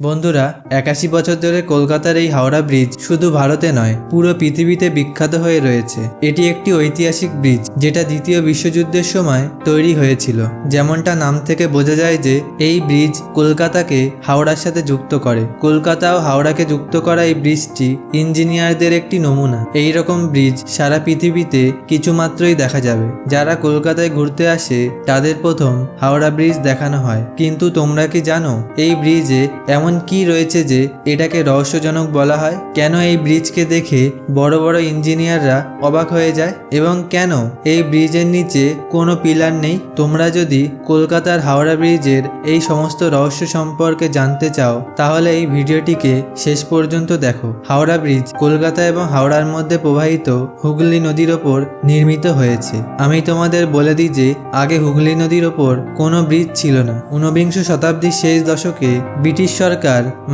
বন্ধুরা, একাশি বছর ধরে কলকাতার এই হাওড়া ব্রিজ শুধু ভারতে নয়, পুরো পৃথিবীতে বিখ্যাত হয়ে রয়েছে। এটি একটি ঐতিহাসিক ব্রিজ, যেটা দ্বিতীয় বিশ্বযুদ্ধের সময় তৈরি হয়েছিল। যেমনটা নাম থেকে বোঝা যায় যে, এই ব্রিজ কলকাতাকে হাওড়ার সাথে যুক্ত করে। কলকাতা ও হাওড়াকে যুক্ত করা এই ব্রিজটি ইঞ্জিনিয়ারদের একটি নমুনা। এই রকম ব্রিজ সারা পৃথিবীতে কিছু মাত্রই দেখা যাবে। যারা কলকাতায় ঘুরতে আসে, তাদের প্রথম হাওড়া ব্রিজ দেখানো হয়। কিন্তু তোমরা কি জানো, এই ব্রিজে এমন কি রয়েছে যে এটাকে রহস্যজনক বলা হয়? কেন এই ব্রিজকে দেখে বড় বড় ইঞ্জিনিয়াররা অবাক হয়ে যায়? এবং কেন এই ব্রিজের নিচে কোনো পিলার নেই? তোমরা যদি কলকাতার হাওড়া ব্রিজের এই সমস্ত রহস্য সম্পর্কে জানতে চাও, তাহলে এই ভিডিওটিকে শেষ পর্যন্ত দেখো। হাওড়া ব্রিজ কলকাতা এবং হাওড়ার মধ্যে প্রবাহিত হুগলি নদীর ওপর নির্মিত হয়েছে। আমি তোমাদের বলে দিই যে আগে হুগলি নদীর ওপর কোনো ব্রিজ ছিল না। ঊনবিংশ শতাব্দীর শেষ দশকে ব্রিটিশ সরকার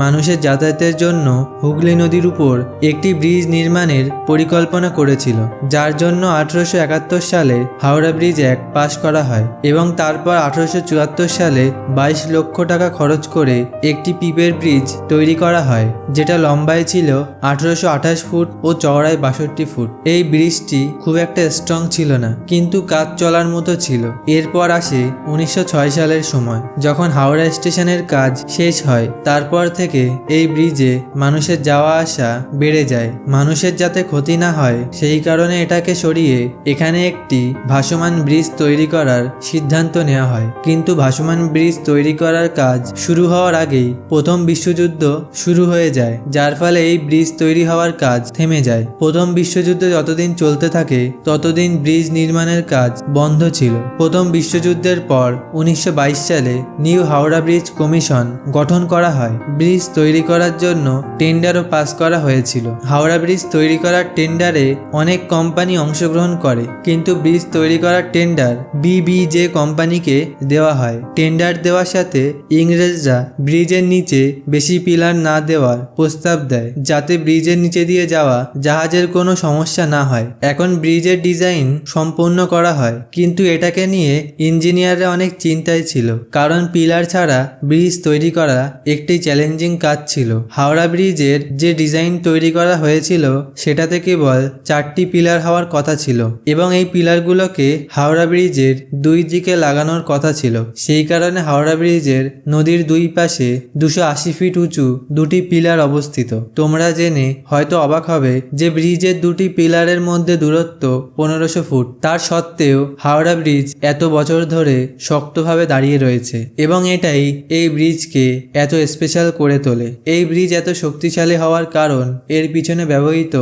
মানুষের যাতায়াতের জন্য হুগলি নদীর উপর একটি ব্রিজ নির্মাণের পরিকল্পনা করেছিল, যার জন্য আঠারোশো একাত্তর সালে হাওড়া ব্রিজ অ্যাক্ট পাশ করা হয় এবং তারপর আঠারোশো চুয়াত্তর সালে বাইশ লক্ষ টাকা খরচ করে একটি পিপের ব্রিজ তৈরি করা হয়, যেটা লম্বায় ছিল আঠারোশো আঠাশ ফুট ও চওড়ায় বাষট্টি ফুট। এই ব্রিজটি খুব একটা স্ট্রং ছিল না, কিন্তু কাজ চলার মতো ছিল। এরপর আসে উনিশশো ছয় সালের সময়, যখন হাওড়া স্টেশনের কাজ শেষ হয় তারপর থেকে এই ব্রিজে মানুষের যাওয়া আসা বেড়ে যায়। মানুষের যাতে ক্ষতি না হয়, সেই কারণে এটাকে সরিয়ে এখানে একটি ভাসমান ব্রিজ তৈরি করার সিদ্ধান্ত নেওয়া হয়। কিন্তু ভাসমান ব্রিজ তৈরি করার কাজ শুরু হওয়ার আগেই প্রথম বিশ্বযুদ্ধ শুরু হয়ে যায়, যার ফলে এই ব্রিজ তৈরি হওয়ার কাজ থেমে যায়। প্রথম বিশ্বযুদ্ধ যতদিন চলতে থাকে, ততদিন ব্রিজ নির্মাণের কাজ বন্ধ ছিল। প্রথম বিশ্বযুদ্ধের পর উনিশশো বাইশ সালে নিউ হাওড়া ব্রিজ কমিশন গঠন করা হয়। ব্রিজ তৈরি করার জন্য টেন্ডারও পাস করা হয়েছিল। হাওড়া ব্রিজ তৈরি করার টেন্ডারে অনেক কোম্পানি অংশগ্রহণ করে, কিন্তু ব্রিজ তৈরি করার টেন্ডার বিবিজে কোম্পানিকে দেওয়া হয়। টেন্ডার দেওয়ার সাথে ইংরেজরা ব্রিজের নিচে বেশি পিলার না দেওয়ার প্রস্তাব দেয়, যাতে ব্রিজের নিচে দিয়ে যাওয়া জাহাজের কোনো সমস্যা না হয়। এখন ব্রিজের ডিজাইন সম্পূর্ণ করা হয়, কিন্তু এটাকে নিয়ে ইঞ্জিনিয়াররা অনেক চিন্তায় ছিল, কারণ পিলার ছাড়া ব্রিজ তৈরি করা একটি চ্যালেঞ্জিং কাজ ছিল। হাওড়া ব্রিজের যে ডিজাইন তৈরি করা হয়েছিল, সেটাতে কেবল চারটি পিলার হওয়ার কথা ছিল এবং এই পিলারগুলোকে হাওড়া ব্রিজের দুই দিকে লাগানোর কথা ছিল। সেই কারণে হাওড়া ব্রিজের নদীর দুই পাশে দুশো আশি ফিট উঁচু দুটি পিলার অবস্থিত। তোমরা জেনে হয়তো অবাক হবে যে ব্রিজের দুটি পিলারের মধ্যে দূরত্ব পনেরোশো ফুট। তার সত্ত্বেও হাওড়া ব্রিজ এত বছর ধরে শক্তভাবে দাঁড়িয়ে রয়েছে এবং এটাই এই ব্রিজকে এত স্পেশাল করে তোলে। এই ব্রিজ এত শক্তিশালী হওয়ার কারণ এর পিছনে ব্যবহৃত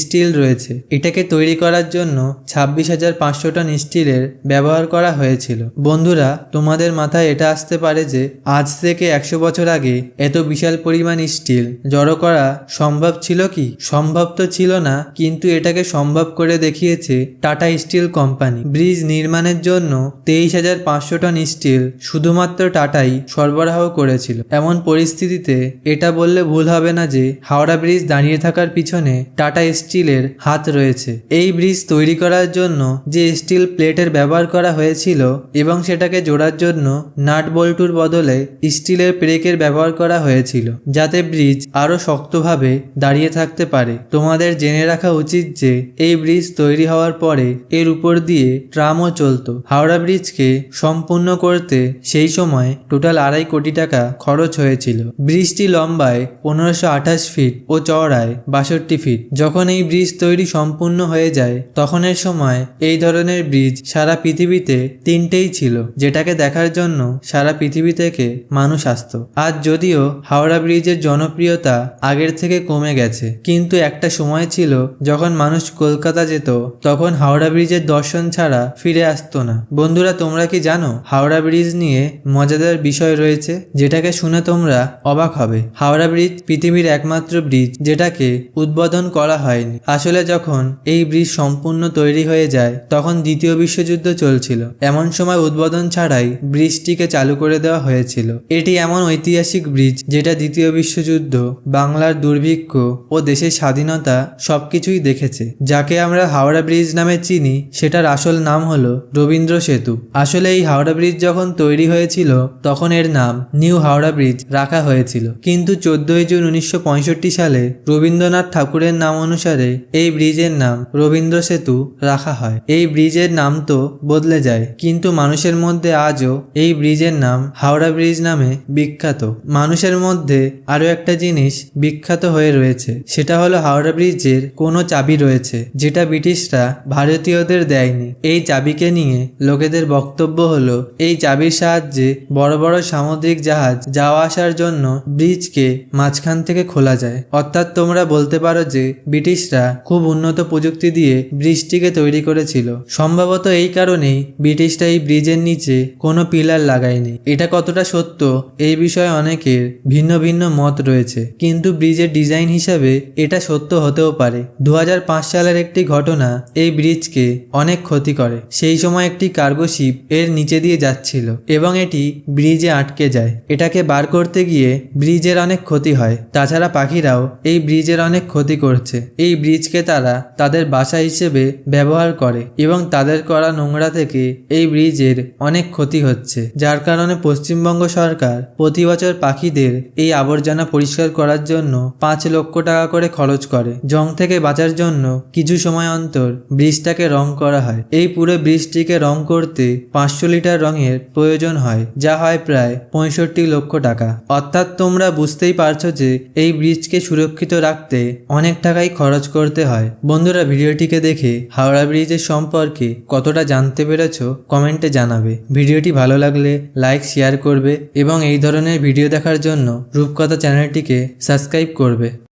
স্টিল রয়েছে। এটাকে তৈরি করার জন্য ছাব্বিশ হাজার পাঁচশো টন স্টিলের ব্যবহার করা হয়েছিল। বন্ধুরা, তোমাদের মাথায় এটা আসতে পারে যে আজ থেকে একশো বছর আগে এত বিশাল পরিমাণ স্টিল জড়ো করা সম্ভব ছিল কি? সম্ভব তো ছিল না, কিন্তু এটাকে সম্ভব করে দেখিয়েছে টাটা স্টিল কোম্পানি ব্রিজ নির্মাণের জন্য তেইশ হাজার পাঁচশো টন স্টিল শুধুমাত্র টাটাই সরবরাহ করেছিল। এমন পরিস্থিতিতে এটা বললে ভুল হবে না যে হাওড়া ব্রিজ দাঁড়িয়ে থাকার পিছনে টাটা স্টিলের হাত রয়েছে। এই ব্রিজ তৈরি করার জন্য যে স্টিল প্লেটের ব্যবহার করা হয়েছিল এবং সেটাকে জোড়ার জন্য নাট বল্টুর বদলে স্টিলের ব্রেকের ব্যবহার করা হয়েছিল, যাতে ব্রিজ আরও শক্তভাবে দাঁড়িয়ে থাকতে পারে। তোমাদের জেনে রাখা উচিত যে এই ব্রিজ তৈরি হওয়ার পরে এর উপর দিয়ে ট্রামও চলতো। হাওড়া ব্রিজকে সম্পূর্ণ করতে সেই সময় টোটাল আড়াই কোটি টাকা খরচ হয়েছিল। ব্রিজটি লম্বায় পনেরোশো আঠাশ ফিট ও চওড়ায় বাষট্টি ফিট। যখন এই ব্রিজ তৈরি সম্পূর্ণ হয়ে যায়, তখনের সময় এই ধরনের ব্রিজ সারা পৃথিবীতে তিনটেই ছিল, যেটাকে দেখার জন্য সারা পৃথিবী থেকে মানুষ আসতো। আজ যদিও হাওড়া ব্রিজের জনপ্রিয়তা আগের থেকে কমে গেছে, কিন্তু একটা সময় ছিল যখন মানুষ কলকাতা যেত, তখন হাওড়া ব্রিজের দর্শন ছাড়া ফিরে আসতো না। বন্ধুরা, তোমরা কি জানো হাওড়া ব্রিজ নিয়ে মজাদার বিষয় রয়েছে, যেটাকে শুনে তোমরা অবাক হবে। হাওড়া ব্রিজ পৃথিবীর একমাত্র ব্রিজ যেটাকে উদ্বোধন করা হয়নি। আসলে যখন এই ব্রিজ সম্পূর্ণ তৈরি হয়ে যায়, তখন দ্বিতীয় বিশ্বযুদ্ধ চলছিল। এমন সময় উদ্বোধন ছাড়াই ব্রিজটিকে চালু করে দেওয়া হয়েছিল। এটি এমন ঐতিহাসিক ব্রিজ যেটা দ্বিতীয় বিশ্বযুদ্ধ, বাংলার দুর্ভিক্ষ ও দেশের স্বাধীনতা সবকিছুই দেখেছে। যাকে আমরা হাওড়া ব্রিজ নামে চিনি, সেটার আসল নাম হলো রবীন্দ্র সেতু। আসলে এই হাওড়া ব্রিজ যখন তৈরি হয়েছিল, তখন এর নাম নিউ হাওড়া ব্রিজ রাখা রাখা হয়েছিল। কিন্তু চোদ্দই জুন উনিশশো পঁয়ষট্টি সালে রবীন্দ্রনাথ ঠাকুরের নাম অনুসারে এই ব্রিজের নাম রবীন্দ্র সেতু রাখা হয়। এই ব্রিজের নাম তো বদলে যায়, কিন্তু মানুষের মধ্যে আজও এই ব্রিজের নাম হাওড়া ব্রিজ নামে বিখ্যাত। মানুষের মধ্যে আরও একটা জিনিস বিখ্যাত হয়ে রয়েছে, সেটা হলো হাওড়া ব্রিজের কোনো চাবি রয়েছে, যেটা ব্রিটিশরা ভারতীয়দের দেয়নি। এই চাবিকে নিয়ে লোকেদের বক্তব্য হলো, এই চাবির সাহায্যে বড় বড় সামুদ্রিক জাহাজ যাওয়া আসার জন্য ব্রিজকে মাঝখান থেকে খোলা যায়। অর্থাৎ তোমরা বলতে পারো যে ব্রিটিশরা খুব উন্নত প্রযুক্তি দিয়ে ব্রিজটিকে তৈরি করেছিল। সম্ভবত এই কারণেই ব্রিটিশরা এই ব্রিজের নিচে কোনো পিলার লাগায়নি। এটা কতটা সত্য, এই বিষয়ে অনেকের ভিন্ন ভিন্ন মত রয়েছে। কিন্তু ব্রিজের ডিজাইন হিসাবে এটা সত্য হতেও পারে। দু হাজার পাঁচ সালের একটি ঘটনা এই ব্রিজকে অনেক ক্ষতি করে। সেই সময় একটি কার্গো শিপ এর নিচে দিয়ে যাচ্ছিল এবং এটি ব্রিজে আটকে যায়। এটাকে বার করতে গিয়ে ব্রিজের অনেক ক্ষতি হয়। তাছাড়া পাখিরাও এই ব্রিজের অনেক ক্ষতি করছে। এই ব্রিজকে তারা তাদের বাসা হিসেবে ব্যবহার করে এবং তাদের করা নোংরা থেকে এই ব্রিজের অনেক ক্ষতি হচ্ছে। যার কারণে পশ্চিমবঙ্গ সরকার প্রতি বছর পাখিদের এই আবর্জনা পরিষ্কার করার জন্য পাঁচ লক্ষ টাকা করে খরচ করে। জং থেকে বাঁচার জন্য কিছু সময় অন্তর ব্রিজটাকে রং করা হয়। এই পুরো ব্রিজটিকে রং করতে পাঁচশো লিটার রঙের প্রয়োজন হয়, যা হয় প্রায় পঁয়ষট্টি লক্ষ টাকা। অর্থাৎ তোমরা বুঝতেই পারছ যে এই ব্রিজকে সুরক্ষিত রাখতে অনেক টাকাই খরচ করতে হয়। বন্ধুরা, ভিডিওটিকে দেখে হাওড়া ব্রিজের সম্পর্কে কতটা জানতে পেরেছ কমেন্টে জানাবে। ভিডিওটি ভালো লাগলে লাইক, শেয়ার করবে এবং এই ধরনের ভিডিও দেখার জন্য রূপকথা চ্যানেলটিকে সাবস্ক্রাইব করবে।